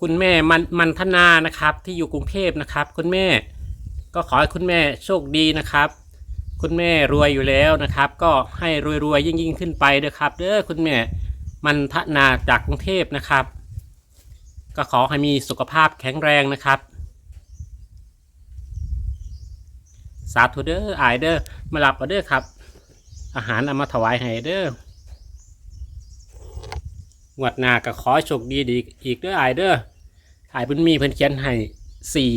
คุณแม่มันมันธนานะครับ ที่อยู่กรุงเทพนะครับ คุณแม่ก็ขอให้คุณแม่โชคดีนะครับ คุณแม่รวยอยู่แล้วนะครับ ก็ให้รวยๆยิ่งยิ่งขึ้นไปเด้อครับเด้อคุณแม่มันธนาจากกรุงเทพนะครับ ก็ขอให้มีสุขภาพแข็งแรงนะครับ สาธุเด้ออายเด้อมารับเอาเด้อครับ อาหารเอามาถวายให้เด้อ งวดหน้าก็ขอโชคดีดีอีกเด้ออเด้ออายเพิ่นมีเพิ่นเขียนให้สี่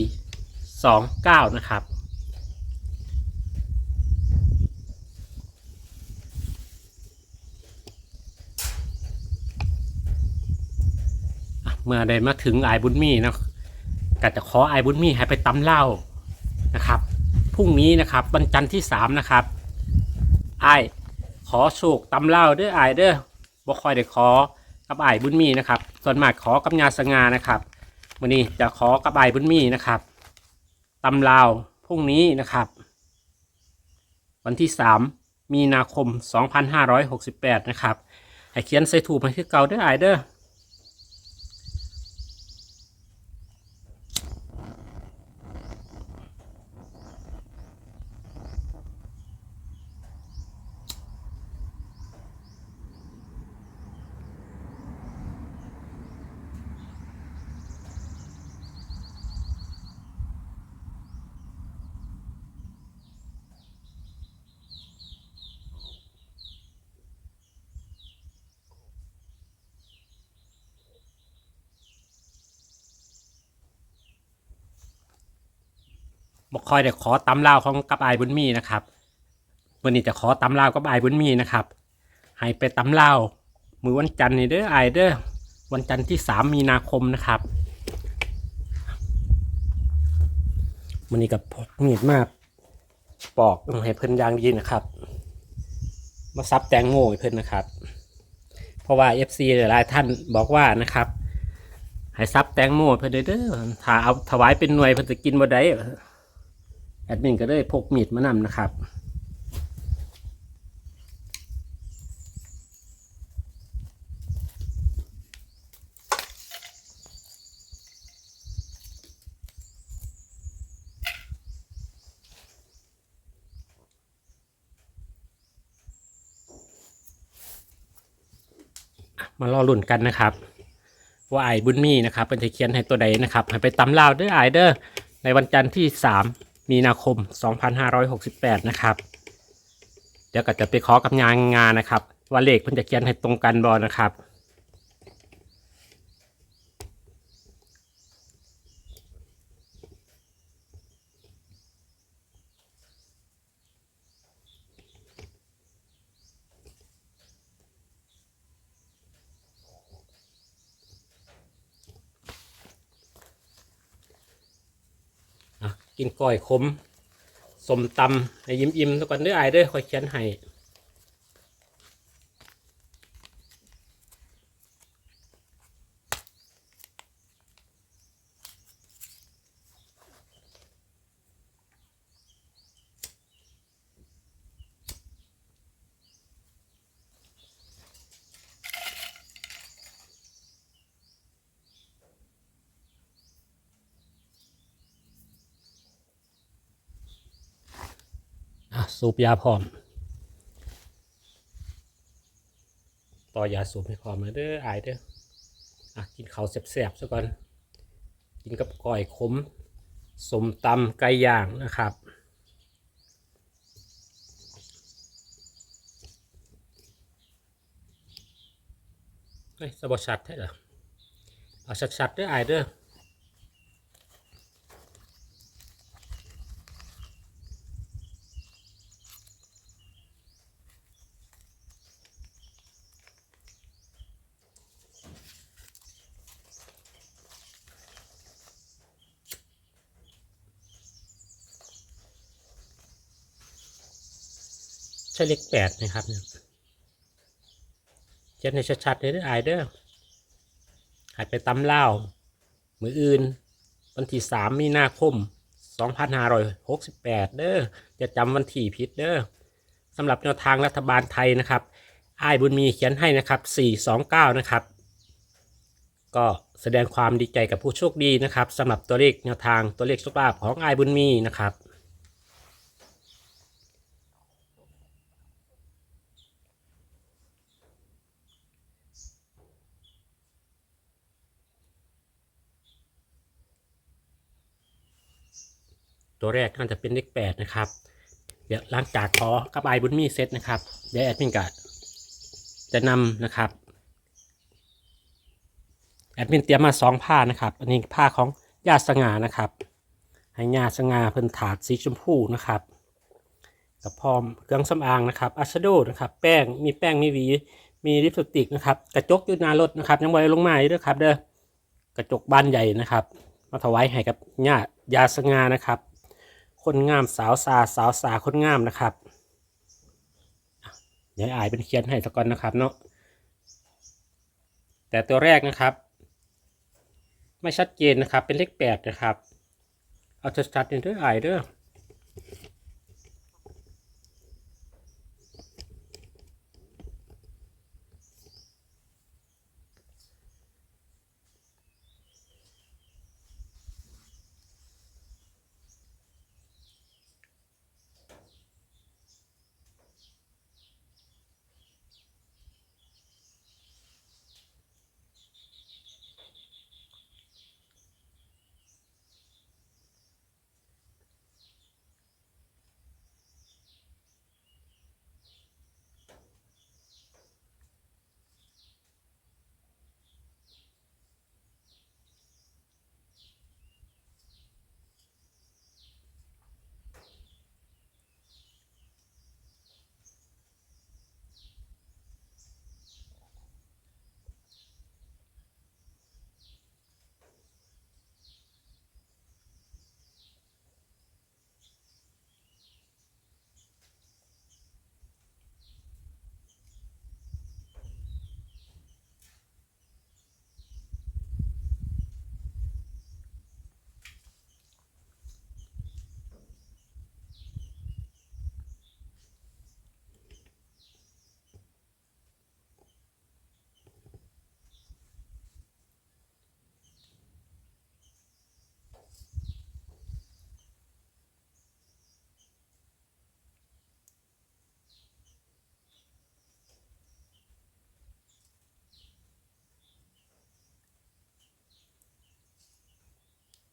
สองเก้านะครับเมื่อได้มาถึงไอบุญมีนะก็จะขอไอบุญมีให้ไปตำเหล้านะครับพรุ่งนี้นะครับวันจันทร์ที่สามนะครับไอขอโชคตำเหล้าเด้อไอเด้อบ่ค่อยได้ขอ กับอายบุญมีนะครับ ส่วนมากขอกับยาสง่านะครับวันนี้จะขอกับอายบุญมีนะครับตำเหล้าพรุ่งนี้นะครับ วันที่สามมีนาคม 2568 นะครับให้เขียนใส่ถูกมาคือเก่าเด้ออายเด้อ บอกคอยแต่ขอตำเล่าของกับไอายบุญมีนะครับวันนี้จะขอตำเล่ากับไอายบุญมีนะครับให้ไปตำเล่ามือวันจันทร์นี่เด้อไอเด้อวันจันทร์ที่สามมีนาคมนะครับวันนี้กับพกมีดมากปอกให้เพิ่นยางดีนะครับ มาซับแตงโมให้เพิ่นนะครับ เพราะว่า FC หลายท่านบอกว่านะครับให้ซับแตงโมให้เพิ่นเด้อเด้อถ้าเอาถวายเป็นหน่วยเพิ่นจะกินบ่ได้ ดมินก็ได้พกมีดมานำนะครับ มารอลุ่นกันนะครับว่าไอ้บุญมีนะครับเป็นจะเขียนให้ตัวใดนะครับ ให้ไปตำลาวด้อไอเด้อในวันจันทร์ที่3มี มีนาคม 2568 นะครับ เดี๋ยวก็จะไปขอกับงานงานนะครับ ว่าเลขเพิ่นจะเขียนให้ตรงกันบอนะครับ กินก้อยขมสมตำให้ยิ้มยิ้มๆทุกคนเด้อไอเด้อคอยเขียนให้ สูบยาพร้อม ต่อยาสูบให้พร้อมเด้อไอเด้ออะกินข้าวแซ่บๆซะก่อน กินกับก้อยขมสมตำไก่ย่างนะครับเฮ้ยสบชัดใช่เหรอเอาชัดๆเด้อไอเด้อ ใช่เลขแปดนะครับเนี่ยเขียนให้ชัดๆเลยด้อไอายเด้อหายไปตำเล่ามืออื่น วันที่สามมีนาคมสองพันห้าร้อยหกสิบแปดเด้อจะจำวันที่ผิดเด้อสำหรับแนวทางรัฐบาลไทยนะครับไอ้ายบุญมีเขียนให้นะครับสี่สองเก้านะครับ ก็แสดงความดีใจกับผู้โชคดีนะครับสำหรับตัวเลขแนวทางตัวเลขโชคลาภของอายบุญมีนะครับ ตัวแรกน่าจะเป็นเลขแปดนะครับ เดี๋ยวหลังจากขอกับไอบุญมีเซตนะครับ เดี๋ยวแอดมินกะจะนำนะครับ แอดมินเตรียมมาสองผ้านะครับ อันนี้ผ้าของญาติสง่านะครับ ให้ญาติสง่าเพิ่นถาดสีชมพูนะครับกับพร้อมเครื่องสำอางนะครับอัชโดนะครับแป้งมีแป้งมีหวี มีลิปสติกนะครับกระจกอยู่หน้ารถนะครับยังไว้ลงมาอยู่ด้วยครับเด้อกระจกบานใหญ่นะครับ มาถวายให้กับญาติยาสง่านะครับ คนงามสาวสาสาวสาคนงามนะครับเดี๋ยวอายเป็นเขียนให้สักก่อนนะครับเนาะแต่ตัวแรกนะครับ ไม่ชัดเจนนะครับเป็นเลขแปดนะครับ เอาชัดๆเด้ออายเด้อ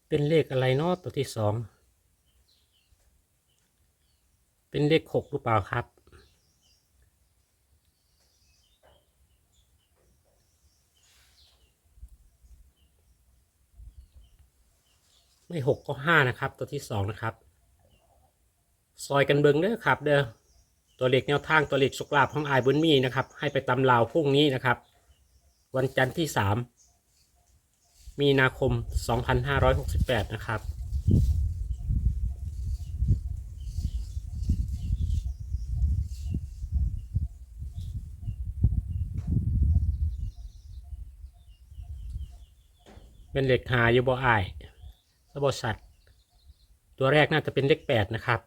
เป็นเลขอะไรเนาะตัวที่สองเป็นเลขหกหรือเปล่าครับ ไม่หกก็ห้านะครับ ตัวที่สองนะครับ ซอยกันเบิงเด้อครับเด้อตัวเลขแนวทางตัวเลขโชคลาภของอายบุญมีนะครับ ให้ไปตำลาวพรุ่งนี้นะครับ วันจันทร์ที่สาม มีนาคม 2568 นะครับ เป็นเหลขหาอยู่บ่อายสบสัตว์ ตัวแรกน่าจะเป็นเลขแปดนะครับ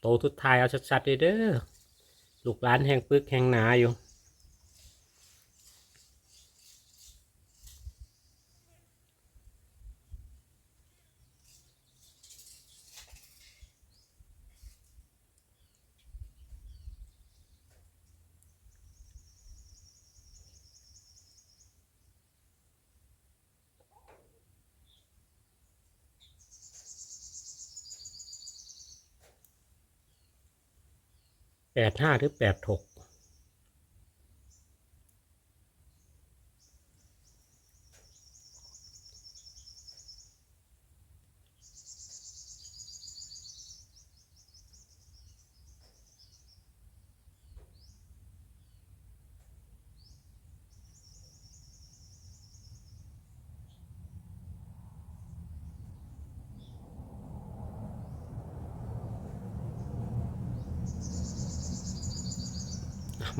โตทุดท้ายเอาชัดๆเลยเด้อ ลูกหลานแห่งปึกแห่งหนาอยู่ แปดห้าหรือแปดหก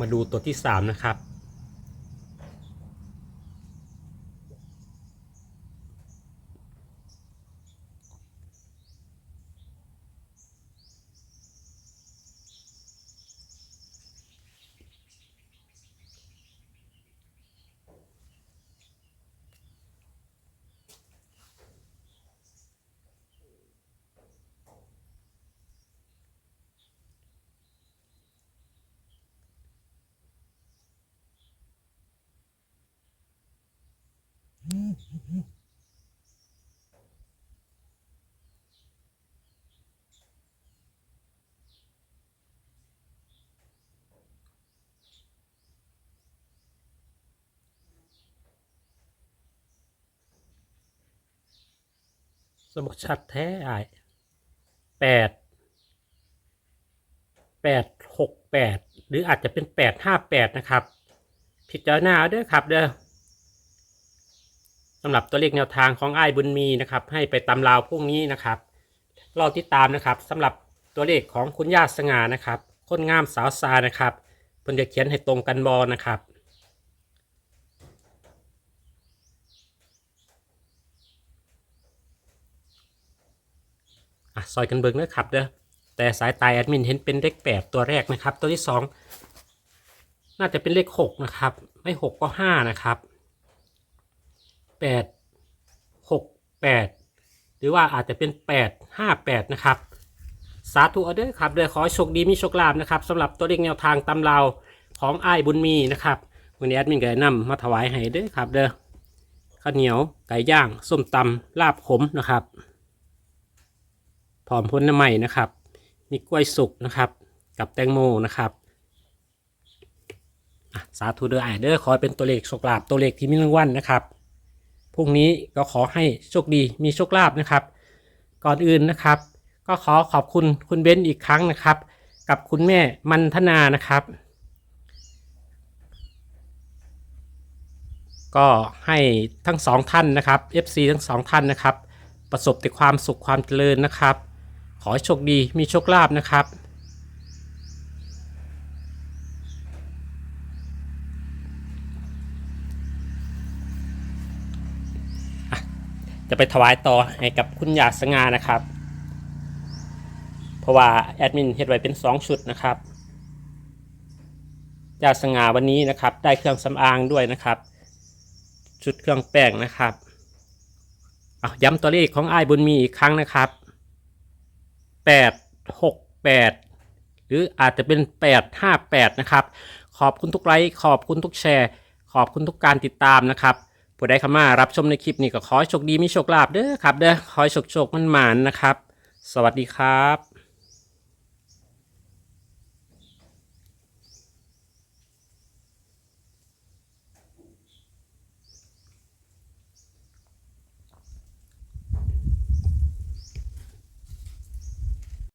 มาดูตัวที่สามนะครับ สมุกชัดแท้ไอายแปดแปดหกแปดหรืออาจจะเป็นแปดห้าแปดนะครับ ผิดเจ้าหน้าเอาเด้อครับเด้อ สำหรับตัวเลขแนวทางของไอ้บุญมีนะครับให้ไปตำราวพรุ่งนี้นะครับรอติดตามนะครับสำหรับตัวเลขของคุณย่าสง่านะครับคนงามสาวซานะครับเพิ่นจะเขียนให้ตรงกันบอนะครับอะซอยกันเบิ่งเด้อครับเด้อแต่สายตายแอดมินเห็นเป็นเลขแปดตัวแรกนะครับ ตัวที่สองน่าจะเป็นเลขหกนะครับ ไม่หกก็ห้านะครับ แปดหกแปดหรือว่าอาจจะเป็นแปดห้าแปดนะครับ สาธุเอาเด้อครับเด้อขอให้โชคดีมีโชคลาภนะครับสำหรับตัวเลขแนวทางตำราวของไอ้บุญมีนะครับวันนี้แอดมินก็ได้นำมาถวายให้เด้อครับเด้อข้าวเหนียวไก่ย่างส้มตำลาบขมนะครับพร้อมพ้นน้ำใหม่นะครับ มีกล้วยสุกนะครับ กับแตงโมนะครับสาธุเด้อไอายเด้อขอเป็นตัวเลขโชคลาภตัวเลขที่มีรางวัลนะครับ พรุ่งนี้ก็ขอให้โชคดีมีโชคลาภนะครับ ก่อนอื่นนะครับ ก็ขอขอบคุณคุณเบนซ์อีกครั้งนะครับ กับคุณแม่มันธนานะครับ ก็ให้ทั้งสองท่านนะครับ FC ทั้งสองท่านนะครับ ประสบแต่ความสุขความเจริญนะครับ ขอให้โชคดีมีโชคลาภนะครับ จะไปถวายต่อให้กับคุณยาสง่านะครับ เพราะว่าแอดมินเฮ็ดไว้เป็น 2 ชุดนะครับยาสง่าวันนี้นะครับ ได้เครื่องสำอางด้วยนะครับ ชุดเครื่องแป้งนะครับอะย้ำตัวเลขของไอ้บุญมีอีกครั้งนะครับแปดหกแปดหรืออาจจะเป็นแปดห้าแปดนะครับ ขอบคุณทุกไลค์ ขอบคุณทุกแชร์ ขอบคุณทุกการติดตามนะครับ ผู้ใดเข้ามารับชมในคลิปนี้ก็ขอโชคดีมีโชคลาภเด้อครับเด้อขอโชคโชคมันหมานนะครับ สวัสดีครับ